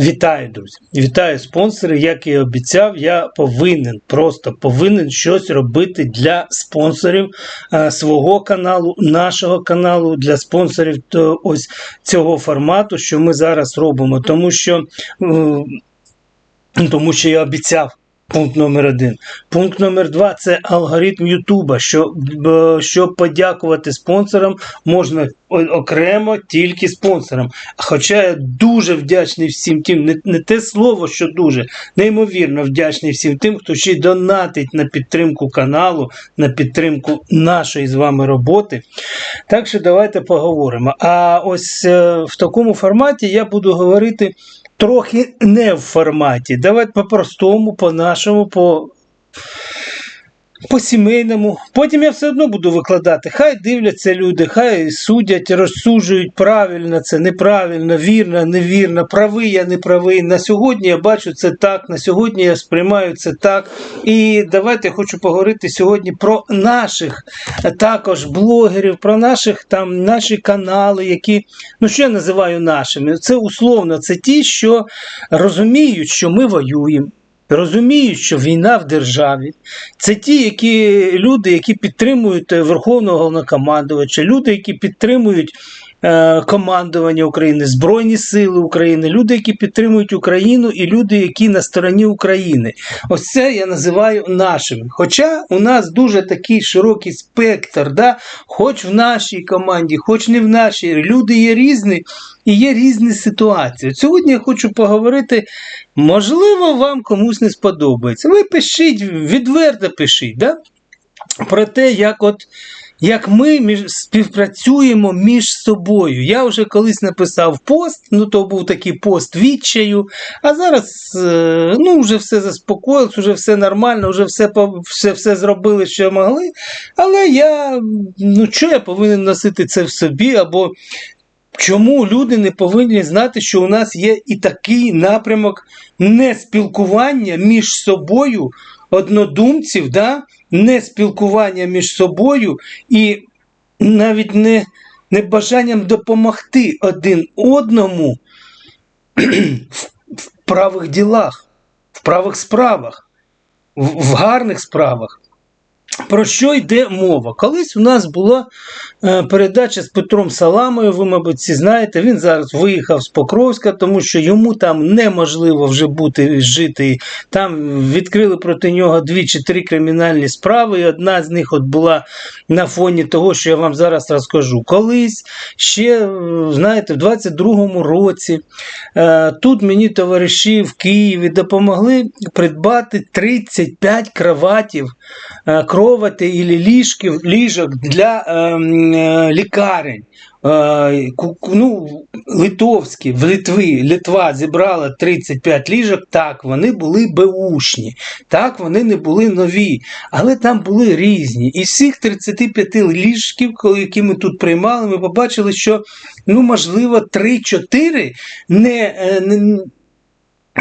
Вітаю, друзі! Вітаю спонсори. Як і обіцяв, я повинен, просто повинен щось робити для спонсорів е, свого каналу, нашого каналу, для спонсорів то, ось цього формату, що ми зараз робимо. Тому що, е, тому що я обіцяв. Пункт номер один. Пункт номер два це алгоритм Ютуба. Що, е, щоб подякувати спонсорам, можна окремо тільки спонсорам. Хоча я дуже вдячний всім тим, не, не те слово, що дуже, неймовірно вдячний всім тим, хто ще й донатить на підтримку каналу, на підтримку нашої з вами роботи. Так що давайте поговоримо. А ось е, в такому форматі я буду говорити трохи не в форматі. Давайте по-простому, по-нашому, по. По сімейному, потім я все одно буду викладати. Хай дивляться люди, хай судять, розсуджують правильно це, неправильно, вірно, невірно, правий я не правий. На сьогодні я бачу це так, на сьогодні я сприймаю це так. І давайте хочу поговорити сьогодні про наших е, також блогерів, про наших там наші канали, які, ну що я називаю нашими? Це условно, це ті, що розуміють, що ми воюємо. Розуміють, що війна в державі, це ті, які люди, які підтримують е, Верховного Головнокомандувача, люди, які підтримують командування України, Збройні Сили України, люди, які підтримують Україну, і люди, які на стороні України. Ось це я називаю нашими. Хоча у нас дуже такий широкий спектр, да? хоч в нашій команді, хоч не в нашій. Люди є різні і є різні ситуації. Сьогодні я хочу поговорити. Можливо, вам комусь не сподобається. Ви пишіть, відверто пишіть, да? про те, як от. Як ми між, співпрацюємо між собою. Я вже колись написав пост, ну то був такий пост відчаю, а зараз е, ну, вже все заспокоїлось, вже все нормально, вже все, все, все зробили, що могли. Але я, ну що я повинен носити це в собі, або Чому люди не повинні знати, що у нас є і такий напрямок не спілкування між собою однодумців, да? не спілкування між собою і навіть не, не бажанням допомогти один одному в, в правих ділах, в правих справах, в, в гарних справах. Про що йде мова? Колись у нас була е, передача з Петром Саламою, ви, мабуть, всі знаєте, він зараз виїхав з Покровська, тому що йому там неможливо вже бути жити. Там відкрили проти нього дві чи три кримінальні справи, і одна з них от була на фоні того, що я вам зараз розкажу. Колись ще, е, знаєте, в 22-му році е, тут мені товариші в Києві допомогли придбати 35 кроватів е, кровати і ліжків, ліжок для ем, е, лікарень. Е, ну, литовські, в Литві, Литва зібрала 35 ліжок, так, вони були беушні, так, вони не були нові, але там були різні. І з всіх 35 ліжків, які ми тут приймали, ми побачили, що, ну, можливо, 3-4 не, е, не,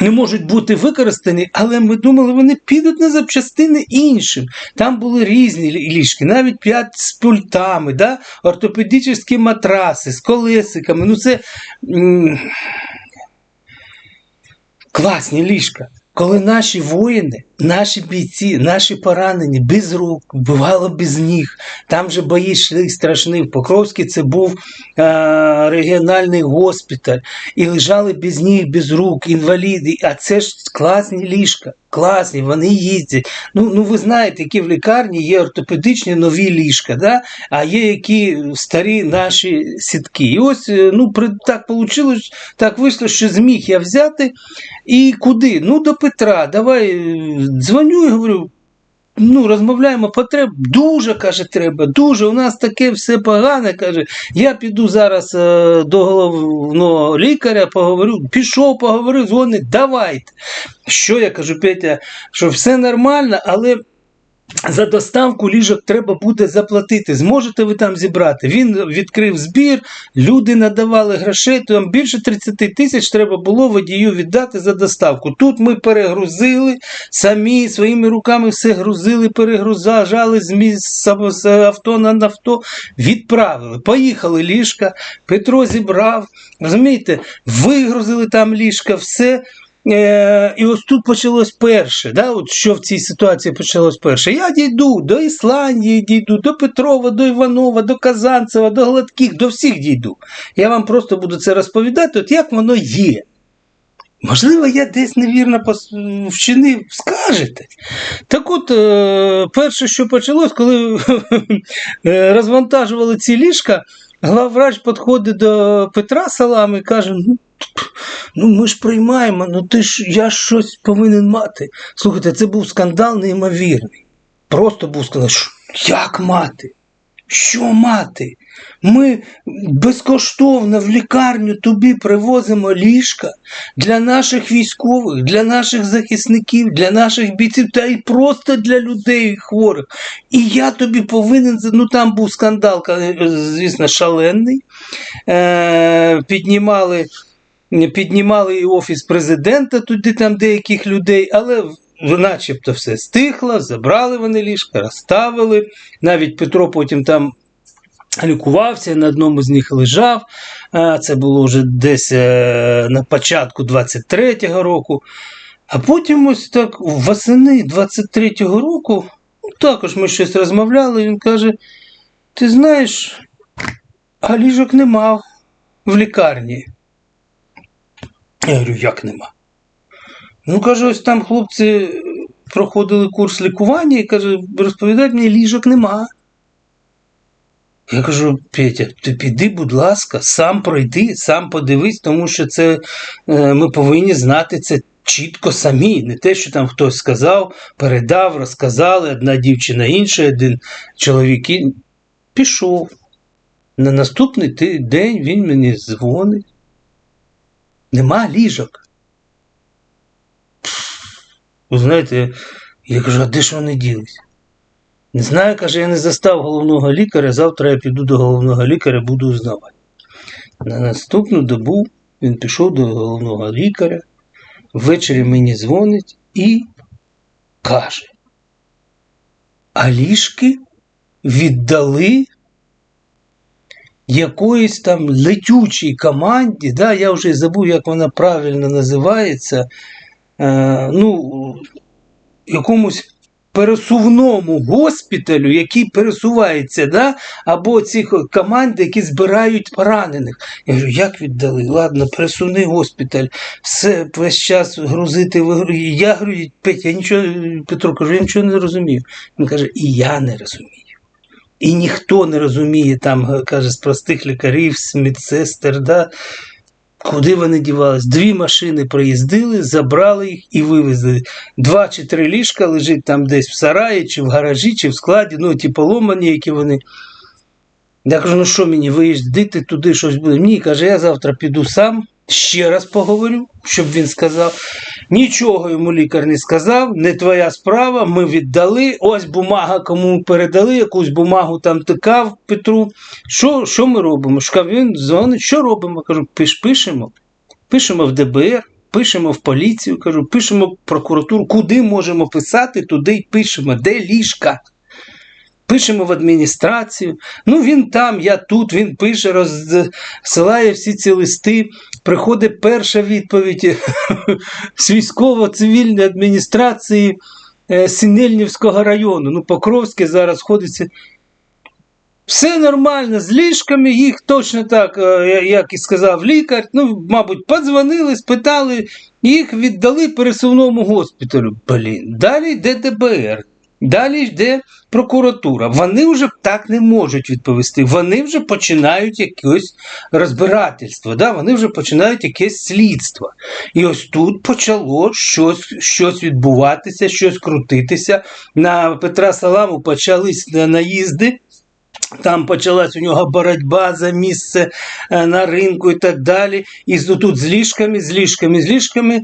не можуть бути використані, але ми думали, вони підуть на запчастини іншим. Там були різні ліжки, навіть п'ять з пультами, да? ортопедичні матраси з колесиками. Ну це класні ліжка. Коли наші воїни, наші бійці, наші поранені без рук, бувало без ніг, там же бої йшли страшні. В Покровській це був е, регіональний госпіталь, і лежали без ніг, без рук, інваліди. А це ж класні ліжка, класні, вони їздять. Ну, ну ви знаєте, які в лікарні є ортопедичні нові ліжка, да? а є які старі наші сітки. І ось е, ну, так вийшло, так вийшло, що зміг я взяти. І куди? Ну, до Петра. Давай е, дзвоню і говорю. Ну, розмовляємо потреб. Дуже каже, треба. Дуже. У нас таке все погане. каже. Я піду зараз е, до головного лікаря, поговорю. Пішов, поговорив, дзвонить, давайте. Що я кажу, Петя, що все нормально, але за доставку ліжок треба буде заплатити. Зможете ви там зібрати? Він відкрив збір, люди надавали грошей, там більше 30 тисяч треба було водію віддати за доставку. Тут ми перегрузили, самі своїми руками все грузили, перегрузажали з з авто на авто, відправили. Поїхали ліжка, Петро зібрав, розумієте, вигрузили там ліжка, все. Е, і ось тут почалось перше. Да? От Що в цій ситуації почалось перше? Я дійду до Ісландії, дійду, до Петрова, до Іванова, до Казанцева, до Гладких, до всіх дійду. Я вам просто буду це розповідати, от як воно є. Можливо, я десь невірно вчинив, скажете. Так от, е, перше, що почалось, коли е, розвантажували ці ліжка, главврач підходить до Петра Салам і каже: ну, ну ми ж приймаємо, ну ти ж я щось повинен мати. Слухайте, це був скандал неймовірний. Просто був скандал. Що- Як мати? Що мати? Ми безкоштовно в лікарню тобі привозимо ліжка для наших військових, для наших захисників, для наших бійців, та й просто для людей хворих. І я тобі повинен. Ну там був скандал, звісно, шалений. Е, піднімали, піднімали і офіс президента, туди там деяких людей, але. Начебто все стихло, забрали вони ліжка, розставили. Навіть Петро потім там лікувався, на одному з них лежав. Це було вже десь е, на початку 23-го року. А потім ось так восени 23-го року, ну, також ми щось розмовляли, він каже: Ти знаєш, а ліжок нема в лікарні. Я говорю, як нема? Ну, каже, ось там хлопці проходили курс лікування і каже, розповідають мені, ліжок нема. Я кажу, Петя, ти піди, будь ласка, сам пройди, сам подивись, тому що це е, ми повинні знати це чітко самі. Не те, що там хтось сказав, передав, розказали, одна дівчина інша, один чоловік пішов. На наступний день він мені дзвонить. Нема ліжок. Ви знаєте, я кажу, а де ж вони ділись? Не знаю, каже, я не застав головного лікаря, завтра я піду до головного лікаря, буду узнавати. На наступну добу він пішов до головного лікаря, ввечері мені дзвонить і каже: а ліжки віддали якоїсь там летючій команді, да, я вже забув, як вона правильно називається. Е, ну, якомусь пересувному госпіталю, який пересувається, да? або ці команди, які збирають поранених. Я кажу, як віддали? Ладно, пересувний госпіталь, все весь час грузити. Я говорю, я нічого, Петро кажу, я нічого не розумію. Він каже, і я не розумію. І ніхто не розуміє там, каже, з простих лікарів, з медсестер, да? Куди вони дівались? Дві машини проїздили, забрали їх і вивезли. Два чи три ліжка лежить там десь в сараї, чи в гаражі, чи в складі, ну ті поломані, які вони. Я кажу, ну що мені, виїздити туди щось буде? Ні, каже, я завтра піду сам, ще раз поговорю, щоб він сказав. Нічого йому лікар не сказав, не твоя справа, ми віддали. Ось бумага, кому передали, якусь бумагу там тикав Петру. Що, що ми робимо? Шукав він дзвонить, що робимо? Кажу, пиш, пишемо. Пишемо в ДБР, пишемо в поліцію, кажу, пишемо в прокуратуру, куди можемо писати, туди й пишемо, де ліжка. Пишемо в адміністрацію. Ну він там, я тут, він пише, розсилає всі ці листи. Приходить перша відповідь з військово-цивільної адміністрації е, Синельнівського району. Ну, Покровське зараз ходиться. Все нормально з ліжками, їх точно так, е, як і сказав лікар. Ну, мабуть, подзвонили, спитали, їх віддали пересувному госпіталю. Блін, далі йде ДБР. Далі йде прокуратура. Вони вже так не можуть відповісти. Вони вже починають якесь розбирательство, да? вони вже починають якесь слідство. І ось тут почало щось, щось відбуватися, щось крутитися. На Петра Саламу почались наїзди. Там почалась у нього боротьба за місце е, на ринку і так далі. І тут з ліжками, з ліжками, з ліжками.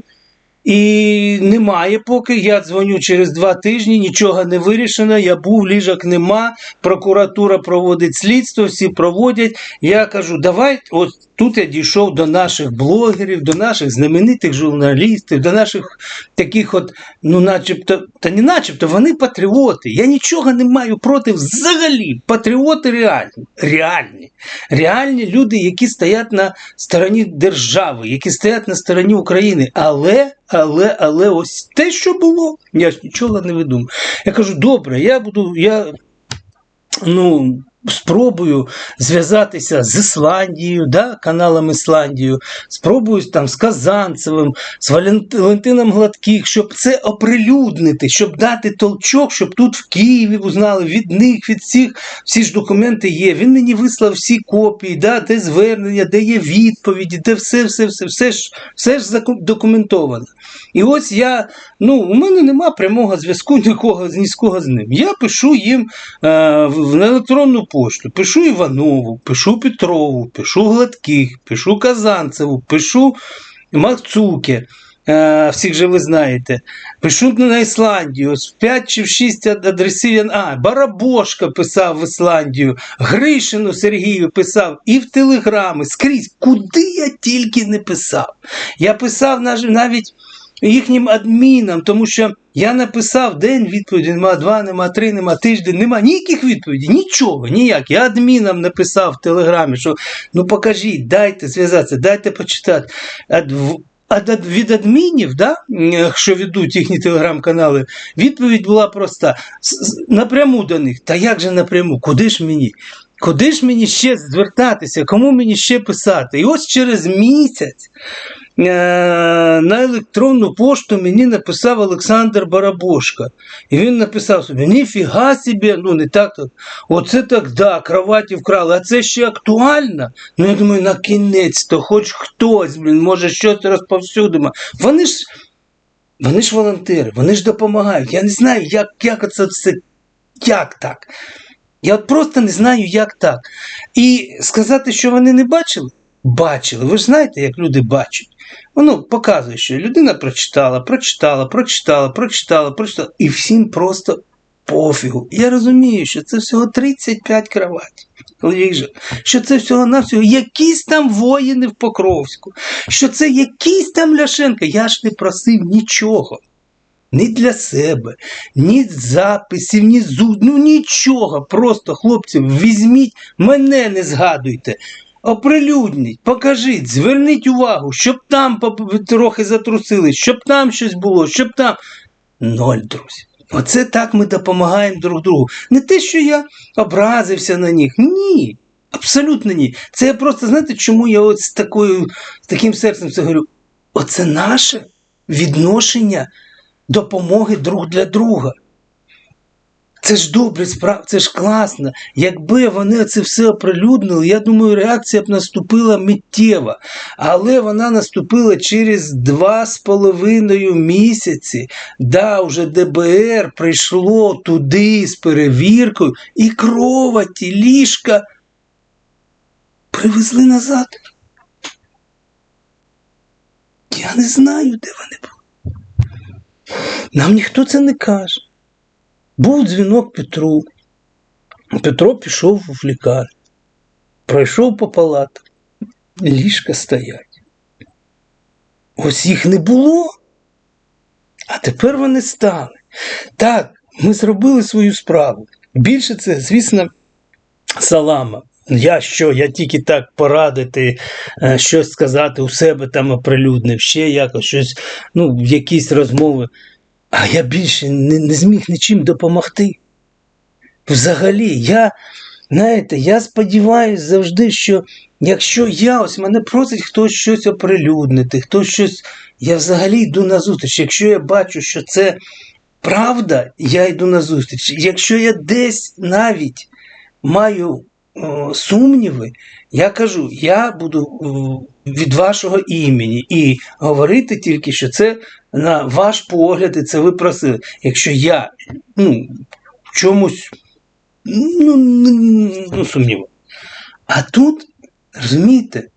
І немає поки. Я дзвоню через два тижні, нічого не вирішено. Я був, ліжок нема. Прокуратура проводить слідство, всі проводять. Я кажу, давай, от тут я дійшов до наших блогерів, до наших знаменитих журналістів, до наших таких, от, ну, начебто, та не начебто, вони патріоти. Я нічого не маю проти взагалі. Патріоти реальні. Реальні. Реальні люди, які стоять на стороні держави, які стоять на стороні України. Але. Але, але ось те, що було, я ж нічого не видумав. Я кажу, добре, я буду, я ну, спробую зв'язатися з Ісландією, да, каналом Ісландію, спробую там з Казанцевим, з Валентином Гладких, щоб це оприлюднити, щоб дати толчок, щоб тут в Києві узнали від них, від всіх, всі ж документи є. Він мені вислав всі копії, да, де звернення, де є відповіді, де все, все, все, все ж, все ж документовано. І ось я, ну, у мене нема прямого зв'язку нікого, ні з кого з ним. Я пишу їм е, в електронну пошту, пишу Іванову, пишу Петрову, пишу Гладких, пишу Казанцеву, пишу Мацуке. е, Всіх же ви знаєте. Пишу на Ісландію. Ось в 5 чи в 6 адресів. А, Барабошка писав в Ісландію, Гришину Сергію писав і в телеграми, скрізь. Куди я тільки не писав. Я писав навіть їхнім адмінам, тому що я написав день відповіді, нема два, нема три, нема тиждень, нема ніяких відповідей, нічого, ніяк. Я адмінам написав в телеграмі, що ну покажіть, дайте зв'язатися, дайте почитати. Від адмінів, да, що ведуть їхні телеграм-канали, відповідь була проста: напряму до них. Та як же напряму? Куди ж мені? Куди ж мені ще звертатися? Кому мені ще писати? І ось через місяць на електронну пошту мені написав Олександр Барабошка. І він написав собі: ніфіга собі, ну не так, так. Оце так, да, кроваті вкрали, а це ще актуально. Ну я думаю, на кінець то хоч хтось, блін, може щось розповсюдимо. Вони ж. Вони ж волонтери, вони ж допомагають. Я не знаю, як, як це все, як так. Я от просто не знаю, як так. І сказати, що вони не бачили, бачили. Ви ж знаєте, як люди бачать. Воно показує, що людина прочитала, прочитала, прочитала, прочитала, прочитала, і всім просто пофігу. Я розумію, що це всього 35 кроватів. Що це всього навсього якісь там воїни в Покровську, що це якийсь там Ляшенко. Я ж не просив нічого. Ні для себе, ні записів, ні зуд, ну нічого. Просто, хлопці, візьміть, мене не згадуйте. Оприлюдніть, покажіть, зверніть увагу, щоб там трохи затрусили, щоб там щось було, щоб там. Ноль, друзі. Оце так ми допомагаємо друг другу. Не те, що я образився на них. Ні. Абсолютно ні. Це я просто, знаєте, чому я от такою, з таким серцем це говорю? Оце наше відношення допомоги друг для друга. Це ж добре справа, це ж класно. Якби вони це все оприлюднили, я думаю, реакція б наступила миттєва. Але вона наступила через два з половиною місяці. Да, вже ДБР прийшло туди з перевіркою, і кроваті, ліжка привезли назад. Я не знаю, де вони були. Нам ніхто це не каже. Був дзвінок Петру. Петро пішов в лікарню, пройшов по палатах, ліжка стоять. Ось їх не було, а тепер вони стали. Так, ми зробили свою справу. Більше це, звісно, салама. Я що, я тільки так порадити, е, щось сказати у себе там оприлюднив, ще якось щось, ну, якісь розмови. А я більше не, не зміг нічим допомогти. Взагалі, я, знаєте, я сподіваюся завжди, що якщо я ось мене просить хтось щось оприлюднити, хтось щось, я взагалі йду на зустріч. Якщо я бачу, що це правда, я йду на зустріч. Якщо я десь навіть маю сумніви, я кажу, я буду від вашого імені і говорити тільки, що це на ваш погляд, і це ви просили. Якщо я ну, чомусь ну, ну, сумніваю. А тут, розумієте,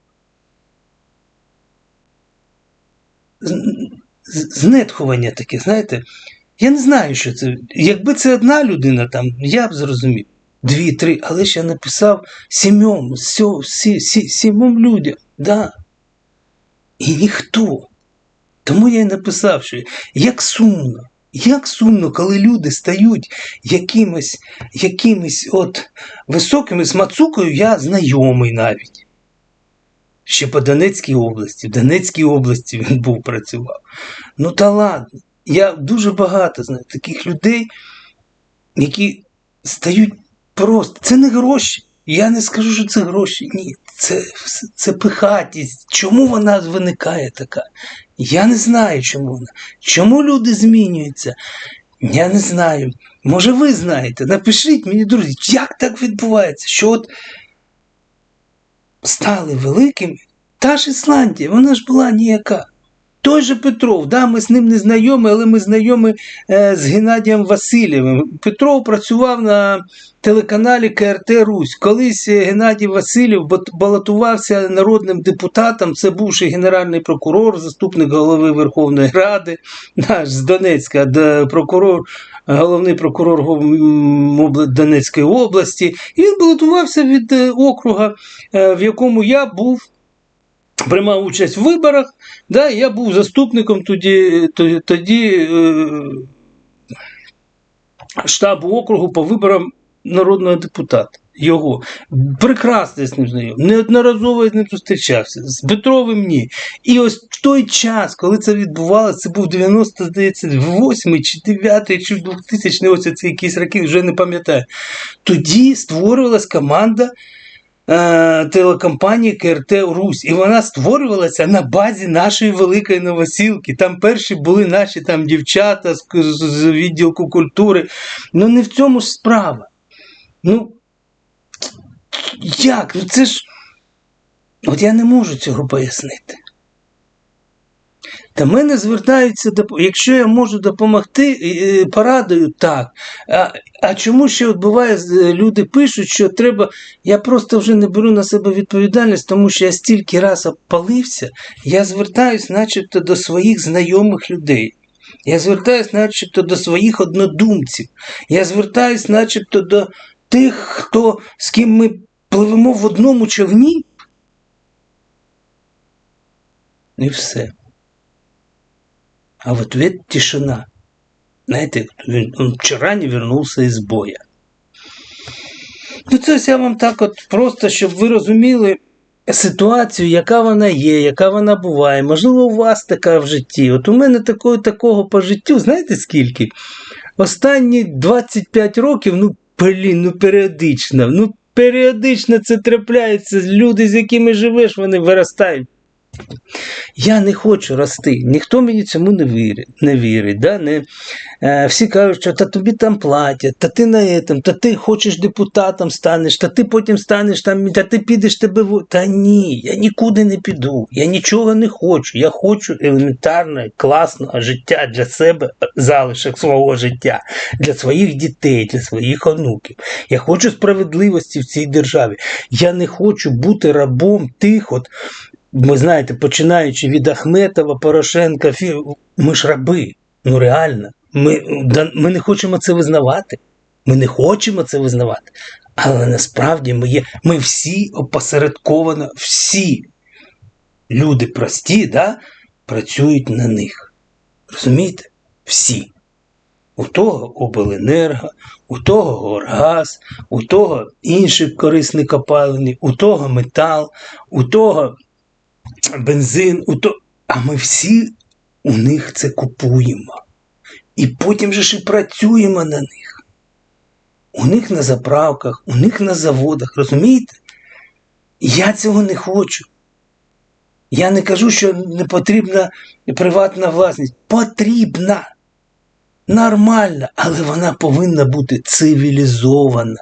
знетхування таке, знаєте. Я не знаю, що це. Якби це одна людина там, я б зрозумів. Дві, три, але ж я написав сімьом, сьо- сі, сі, сімом людям. Да. І ніхто. Тому я й написав, що як сумно, як сумно, коли люди стають якимись, якимись от високими з Мацукою, я знайомий навіть. Ще по Донецькій області, в Донецькій області він був працював. Ну та ладно, я дуже багато знаю таких людей, які стають просто. Це не гроші. Я не скажу, що це гроші. Ні, це, це пихатість. Чому вона виникає така? Я не знаю, чому вона. Чому люди змінюються? Я не знаю. Може, ви знаєте. Напишіть мені, друзі, як так відбувається? Що от стали великими. Та ж Ісландія, вона ж була ніяка. Той же Петров, да, ми з ним не знайомі, але ми знайомі е, з Геннадієм Васильєвим. Петров працював на телеканалі КРТ Русь. Колись Геннадій Васильєв балотувався народним депутатом. Це бувший генеральний прокурор, заступник голови Верховної Ради, наш з Донецька, прокурор, головний прокурор Донецької області. І він балотувався від е, округа, е, в якому я був. Приймав участь в виборах, да, я був заступником тоді, тоді, е, штабу округу по виборам народного депутата. Його. Прекрасно з ним знайомий. Неодноразово з ним зустрічався. З Петровим ні. І ось в той час, коли це відбувалося, це був 90, здається, 8 чи 9 чи 2000, ось це якісь роки, вже не пам'ятаю. Тоді створювалась команда е, телекомпанії КРТ Русь. І вона створювалася на базі нашої великої новосілки. Там перші були наші там дівчата з, з, відділку культури. Ну не в цьому ж справа. Ну, як? Ну це ж. От я не можу цього пояснити. Та мене звертаються якщо я можу допомогти е, порадою, так. А, а чому ще от буває, люди пишуть, що треба. Я просто вже не беру на себе відповідальність, тому що я стільки раз опалився, я звертаюсь, начебто, до своїх знайомих людей. Я звертаюсь, начебто, до своїх однодумців. Я звертаюсь, начебто, до тих, хто, з ким ми пливемо в одному човні. І все. А в ответ тишина. Знаєте, він вчора не вернувся із боя. Ну, це я вам так от просто, щоб ви розуміли ситуацію, яка вона є, яка вона буває. Можливо, у вас така в житті. От у мене такого, такого по життю, знаєте скільки? Останні 25 років, ну, блін, ну періодично. Ну, періодично це трапляється. Люди, з якими живеш, вони виростають. Я не хочу рости. Ніхто мені цьому не вірить. Не вірить да? не, е, всі кажуть, що та тобі там платять, та ти на этом, та ти хочеш депутатом станеш, та ти потім станеш там, та ти підеш тебе. Та ні, я нікуди не піду. Я нічого не хочу. Я хочу елементарного, класного життя для себе, залишок свого життя, для своїх дітей, для своїх онуків. Я хочу справедливості в цій державі. Я не хочу бути рабом тих от ви знаєте, починаючи від Ахметова, Порошенка, ми ж раби. Ну реально, ми, ми не хочемо це визнавати. Ми не хочемо це визнавати. Але насправді ми є, ми всі опосередковано, всі люди прості, да, працюють на них. Розумієте? Всі. У того обленерго, у того горгаз, у того інші корисні копалини, у того метал, у того бензин, а ми всі у них це купуємо. І потім же ж і працюємо на них. У них на заправках, у них на заводах, розумієте? Я цього не хочу. Я не кажу, що не потрібна приватна власність. Потрібна. Нормальна, але вона повинна бути цивілізована.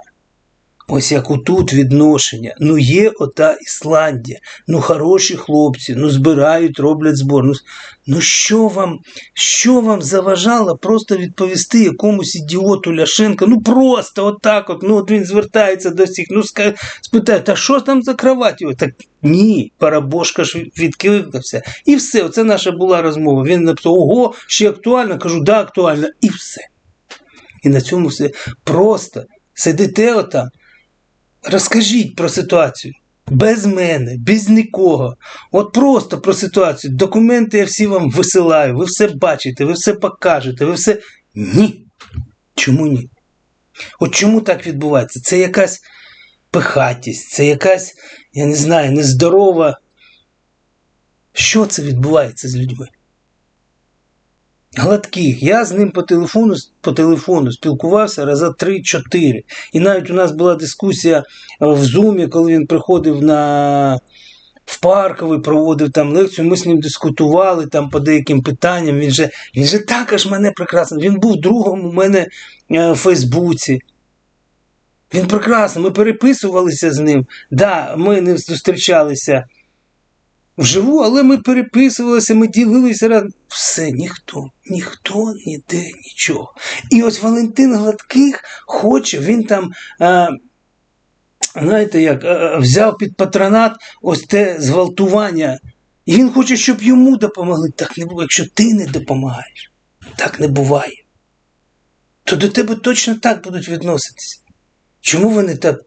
Ось як отут відношення. Ну є ота Ісландія, ну хороші хлопці, ну збирають, роблять збор. Ну, що вам, що вам заважало просто відповісти якомусь ідіоту Ляшенка? Ну просто отак от, ну от він звертається до всіх, ну спитає, та що там за кровать? Так ні, парабошка ж відкликався. І все, оце наша була розмова. Він написав, ого, ще актуально, кажу, да, актуально, і все. І на цьому все просто сидите отам. Розкажіть про ситуацію. Без мене, без нікого. От просто про ситуацію. Документи я всі вам висилаю, ви все бачите, ви все покажете, ви все. Ні. Чому ні? От чому так відбувається? Це якась пихатість, це якась, я не знаю, нездорова. Що це відбувається з людьми? Гладких. Я з ним по телефону, по телефону спілкувався раза 3-4. І навіть у нас була дискусія в Зумі, коли він приходив на в парковий, проводив там лекцію. Ми з ним дискутували там по деяким питанням. Він же, він же також мене прекрасно. Він був другом у мене е, в Фейсбуці. Він прекрасно, ми переписувалися з ним. Да, ми не зустрічалися вживу, але ми переписувалися, ми ділилися разом. Все, ніхто, ніхто ніде нічого. І ось Валентин Гладких хоче, він там. А, Знаєте, як е, взяв під патронат ось те зґвалтування, і він хоче, щоб йому допомогли. Так не буває. Якщо ти не допомагаєш, так не буває. То до тебе точно так будуть відноситися. Чому вони так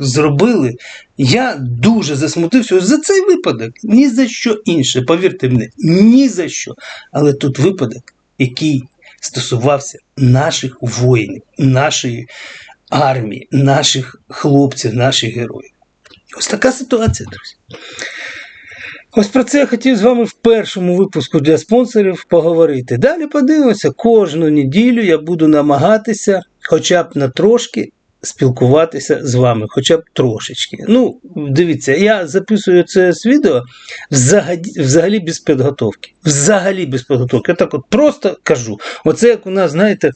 зробили? Я дуже засмутився за цей випадок. Ні за що інше, повірте мені, ні за що. Але тут випадок, який стосувався наших воїнів, нашої армії, наших хлопців, наших героїв. Ось така ситуація, друзі. Ось про це я хотів з вами в першому випуску для спонсорів поговорити. Далі подивимося, кожну неділю я буду намагатися хоча б на трошки спілкуватися з вами, хоча б трошечки. Ну, дивіться, я записую це з відео взагалі, взагалі без підготовки. Взагалі без підготовки. Я так от просто кажу. Оце як у нас, знаєте,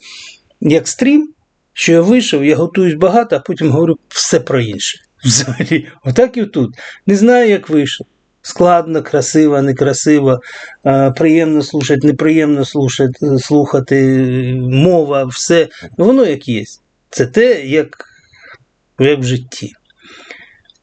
як стрім, що я вийшов, я готуюсь багато, а потім говорю все про інше. Взагалі, отак і тут. Не знаю, як вийшов. Складно, красиво, некрасиво, е, приємно слухати, неприємно слухати, слухати, мова, все. Воно як є. Це те, як, як в житті.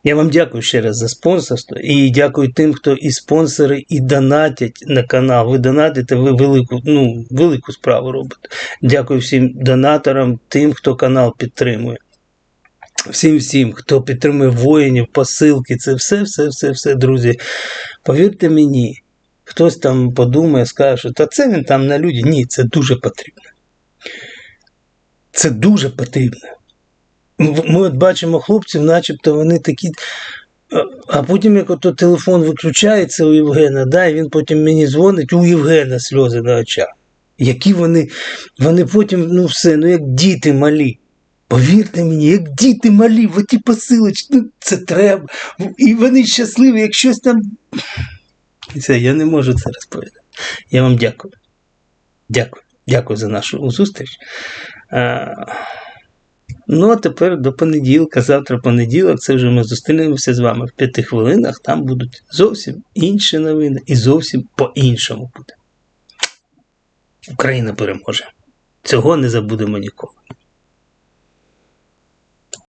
Я вам дякую ще раз за спонсорство і дякую тим, хто і спонсори, і донатять на канал. Ви донатите, ви велику, ну, велику справу робите. Дякую всім донаторам, тим, хто канал підтримує. Всім всім, хто підтримує воїнів, посилки, це все, все, все, все, друзі. Повірте мені, хтось там подумає, скаже, що та це він там на люди. Ні, це дуже потрібно. Це дуже потрібно. Ми от бачимо хлопців, начебто вони такі. А потім, як ото телефон виключається у Євгена, да, і він потім мені дзвонить, у Євгена сльози на очах. Які вони, вони потім, ну все, ну як діти малі. Повірте мені, як діти малі, в оті посилочки, ну це треба. І вони щасливі, як щось там. Все, я не можу це розповідати. Я вам дякую. Дякую. Дякую за нашу зустріч. А, Ну, а тепер до понеділка, завтра понеділок, це вже ми зустрінемося з вами в п'яти хвилинах. Там будуть зовсім інші новини і зовсім по-іншому буде. Україна переможе. Цього не забудемо ніколи.